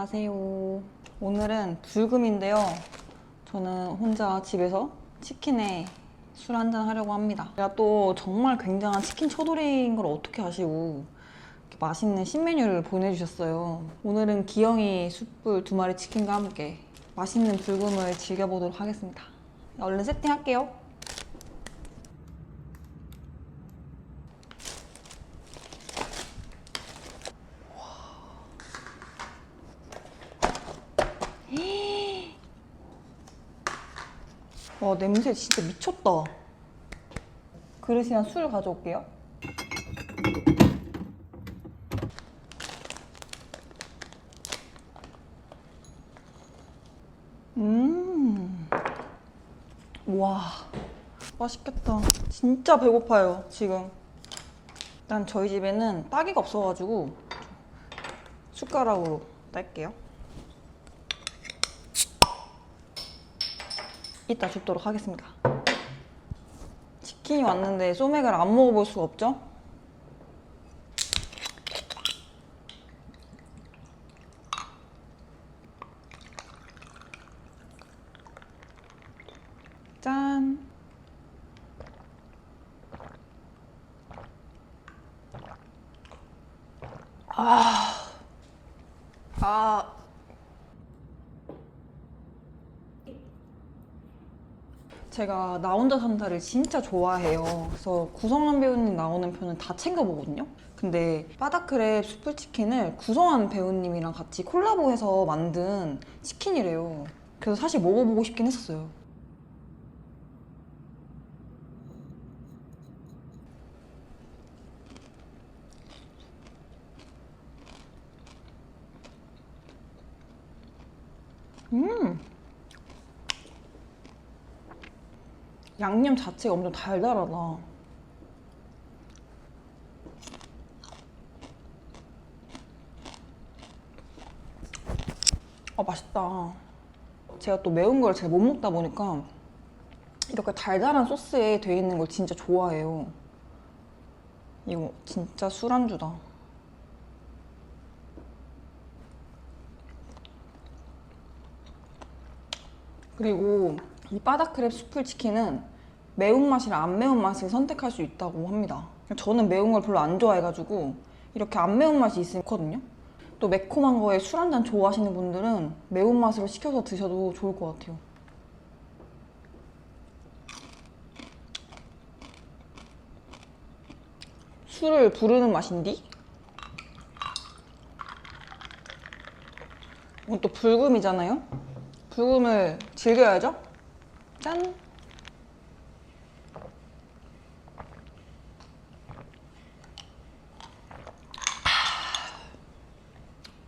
안녕하세요. 오늘은 불금인데요. 저는 혼자 집에서 치킨에 술 한잔 하려고 합니다. 제가 또 정말 굉장한 치킨 처돌이인 걸 어떻게 아시고 맛있는 신메뉴를 보내주셨어요. 오늘은 기영이 숯불 두 마리 치킨과 함께 맛있는 불금을 즐겨보도록 하겠습니다. 얼른 세팅할게요. 와 냄새 진짜 미쳤다. 그릇이랑 술 가져올게요. 음. 와. 맛있겠다. 진짜 배고파요, 지금. 일단 저희 집에는 따기가 없어가지고 숟가락으로 딸게요. 이따 줍도록 하겠습니다. 치킨이 왔는데 소맥을 안 먹어볼 수가 없죠? 짠! 아, 아, 제가 나 혼자 산다를 진짜 좋아해요. 그래서 구성원 배우님 나오는 편은 다 챙겨보거든요. 근데 바다크랩 숯불치킨을 구성원 배우님이랑 같이 콜라보해서 만든 치킨이래요. 그래서 사실 먹어보고 싶긴 했었어요. 음! 양념 자체가 엄청 달달하다. 아, 맛있다. 제가 또 매운 걸 잘 못 먹다 보니까 이렇게 달달한 소스에 돼 있는 걸 진짜 좋아해요. 이거 진짜 술안주다. 그리고 이 바다크랩 수풀 치킨은 매운맛이랑 안 매운맛을 선택할 수 있다고 합니다. 저는 매운 걸 별로 안 좋아해가지고 이렇게 안 매운맛이 있으면 좋거든요. 또 매콤한 거에 술 한 잔 좋아하시는 분들은 매운맛으로 시켜서 드셔도 좋을 것 같아요. 술을 부르는 맛인디? 이건 또 불금이잖아요? 불금을 즐겨야죠? 짠!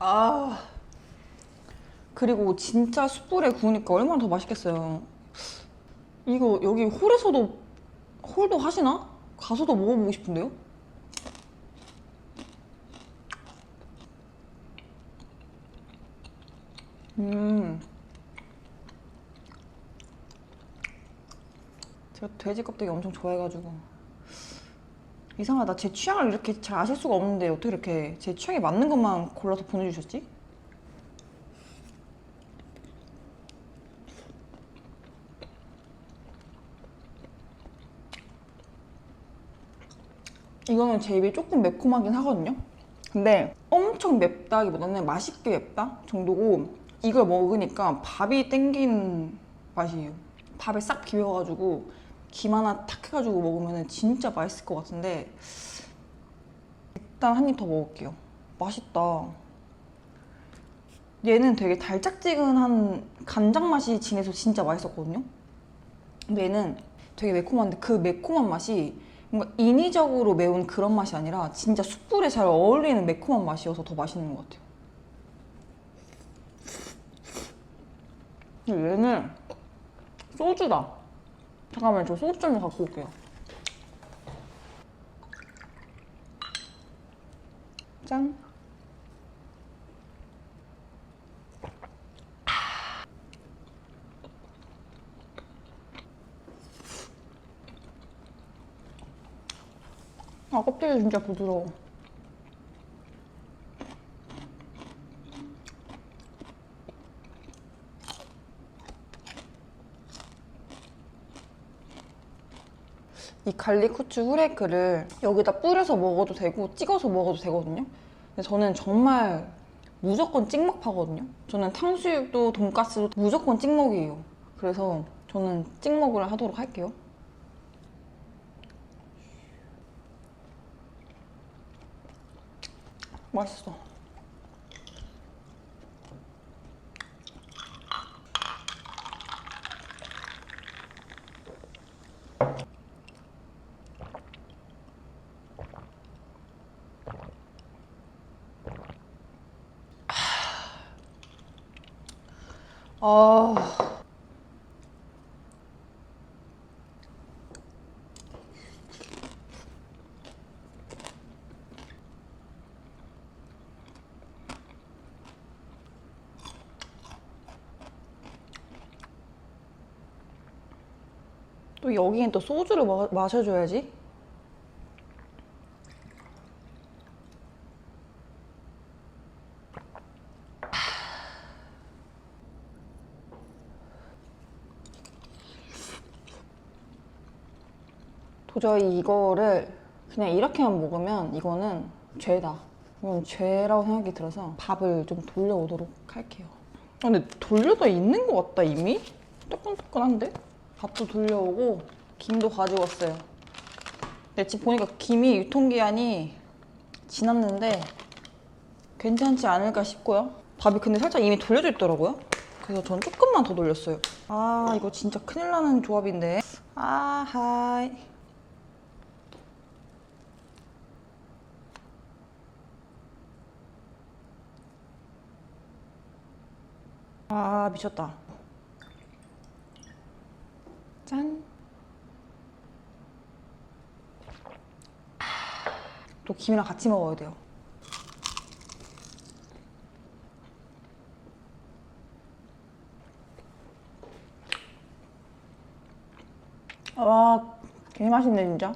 아. 그리고 진짜 숯불에 구우니까 얼마나 더 맛있겠어요. 이거 여기 홀에서도 홀도 하시나? 가서도 먹어보고 싶은데요? 음. 제가 돼지 껍데기 엄청 좋아해가지고 이상하다. 제 취향을 이렇게 잘 아실 수가 없는데 어떻게 이렇게 제 취향에 맞는 것만 골라서 보내주셨지? 이거는 제 입에 조금 매콤하긴 하거든요. 근데 엄청 맵다기보다는 맛있게 맵다 정도고 이걸 먹으니까 밥이 땡긴 맛이에요. 밥에 싹 비벼가지고 김 하나 탁 해가지고 먹으면 진짜 맛있을 것 같은데 일단 한 입 더 먹을게요. 맛있다. 얘는 되게 달짝지근한 간장 맛이 진해서 진짜 맛있었거든요. 근데 얘는 되게 매콤한데 그 매콤한 맛이 뭔가 인위적으로 매운 그런 맛이 아니라 진짜 숯불에 잘 어울리는 매콤한 맛이어서 더 맛있는 것 같아요. 얘는 소주다. 잠깐만 저 소주 좀 갖고 올게요. 짠. 아 껍데기 진짜 부드러워. 이 갈릭 후추 후레이크를 여기다 뿌려서 먹어도 되고 찍어서 먹어도 되거든요. 근데 저는 정말 무조건 찍먹파거든요. 저는 탕수육도 돈가스도 무조건 찍먹이에요. 그래서 저는 찍먹을 하도록 할게요. 맛있어. 아. 또 여기엔 또 소주를 마, 마셔줘야지. 저히 이거를 그냥 이렇게만 먹으면 이거는 죄다. 이건 죄라고 생각이 들어서 밥을 좀 돌려오도록 할게요. 아, 근데 돌려도 있는 것 같다 이미? 뜨끈뜨끈한데? 밥도 돌려오고 김도 가지고 왔어요. 근데 지금 보니까 김이 유통기한이 지났는데 괜찮지 않을까 싶고요. 밥이 근데 살짝 이미 돌려져 있더라고요. 그래서 전 조금만 더 돌렸어요. 아 이거 진짜 큰일 나는 조합인데. 아 하이. 아 미쳤다. 짠. 또 김이랑 같이 먹어야 돼요. 와, 개 맛있네 진짜.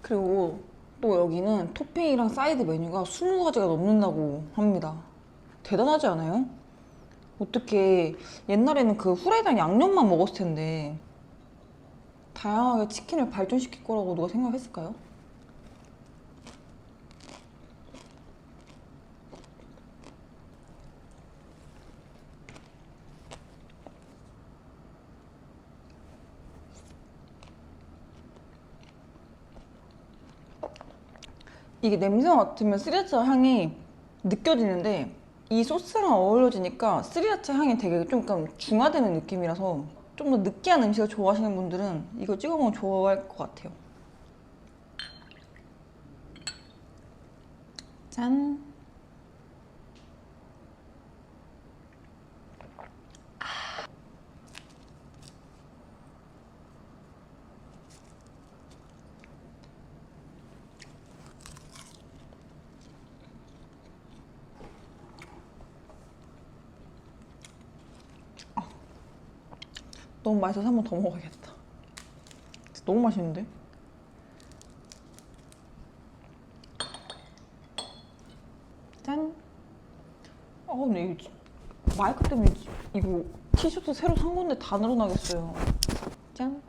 그리고 또 여기는 토핑이랑 사이드 메뉴가 20가지가 넘는다고 합니다. 대단하지 않아요? 어떻게 옛날에는 그 후라이드랑 양념만 먹었을 텐데 다양하게 치킨을 발전시킬 거라고 누가 생각했을까요? 이게 냄새 맡으면 스리라차 향이 느껴지는데 이 소스랑 어우러지니까 스리라차 향이 되게 좀 약간 중화되는 느낌이라서 좀 더 느끼한 음식을 좋아하시는 분들은 이거 찍어 먹으면 좋아할 것 같아요. 짠. 너무 맛있어서 한 번 더 먹어야겠다. 진짜 너무 맛있는데? 짠. 아 근데 이거 지- 마이크 때문에 지- 이거 티셔츠 새로 산 건데 다 늘어나겠어요. 짠.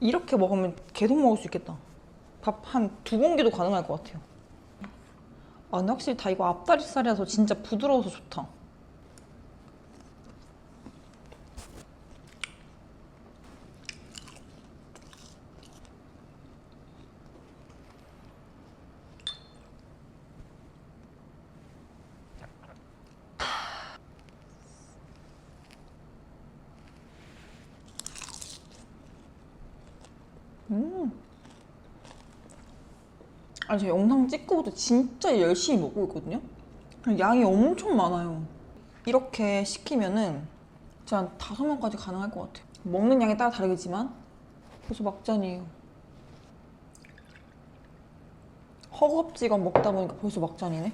이렇게 먹으면 계속 먹을 수 있겠다. 밥 한 두 공기도 가능할 것 같아요. 아, 근데 확실히 다 이거 앞다리살이라서 진짜 부드러워서 좋다. 아니, 제가 영상 찍고부터 진짜 열심히 먹고 있거든요? 양이 엄청 많아요. 이렇게 시키면은 진짜 한 다섯 명까지 가능할 것 같아요. 먹는 양에 따라 다르겠지만 벌써 막잔이에요. 허겁지겁 먹다 보니까 벌써 막잔이네.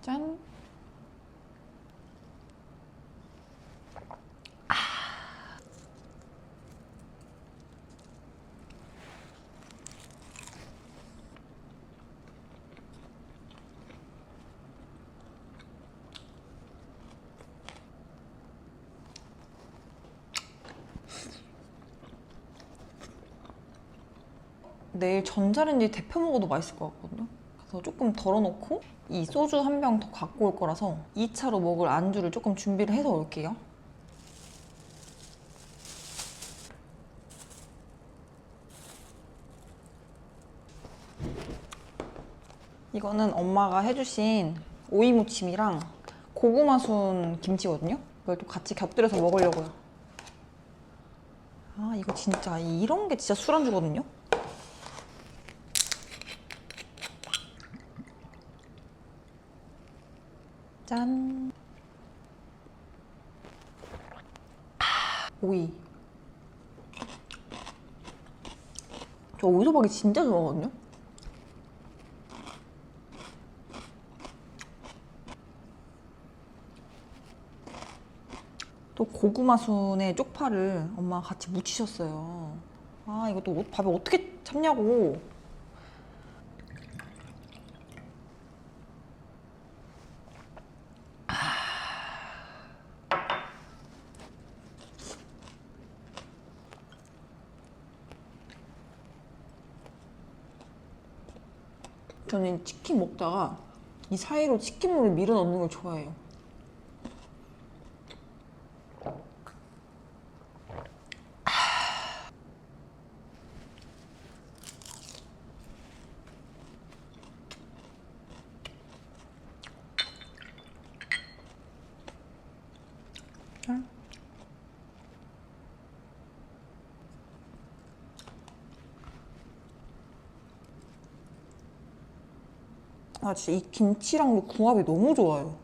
짠. 내일 전자레인지 데펴 먹어도 맛있을 것 같거든요. 그래서 조금 덜어놓고 이 소주 한 병 더 갖고 올 거라서 2차로 먹을 안주를 조금 준비를 해서 올게요. 이거는 엄마가 해주신 오이무침이랑 고구마순 김치거든요. 이걸 또 같이 곁들여서 먹으려고요. 아 이거 진짜 이런 게 진짜 술안주거든요. 짠. 아, 오이. 저 오이소박이 진짜 좋아하거든요. 또 고구마 순에 쪽파를 엄마가 같이 무치셨어요. 아 이것도 밥에 어떻게 참냐고. 저는 치킨 먹다가 이 사이로 치킨물을 밀어 넣는 걸 좋아해요. 아 진짜 이 김치랑도 궁합이 너무 좋아요.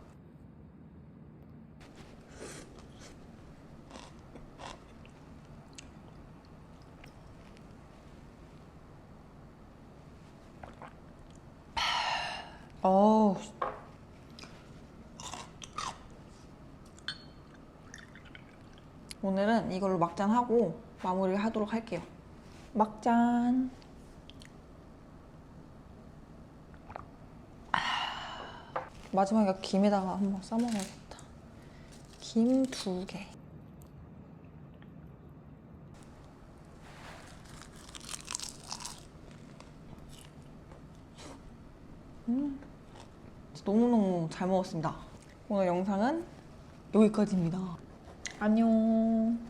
어우. 오늘은 이걸로 막잔하고 마무리를 하도록 할게요. 막잔. 마지막에 김에다가 한번 싸먹어야겠다. 김 두 개. 음, 너무너무 잘 먹었습니다. 오늘 영상은 여기까지입니다. 안녕.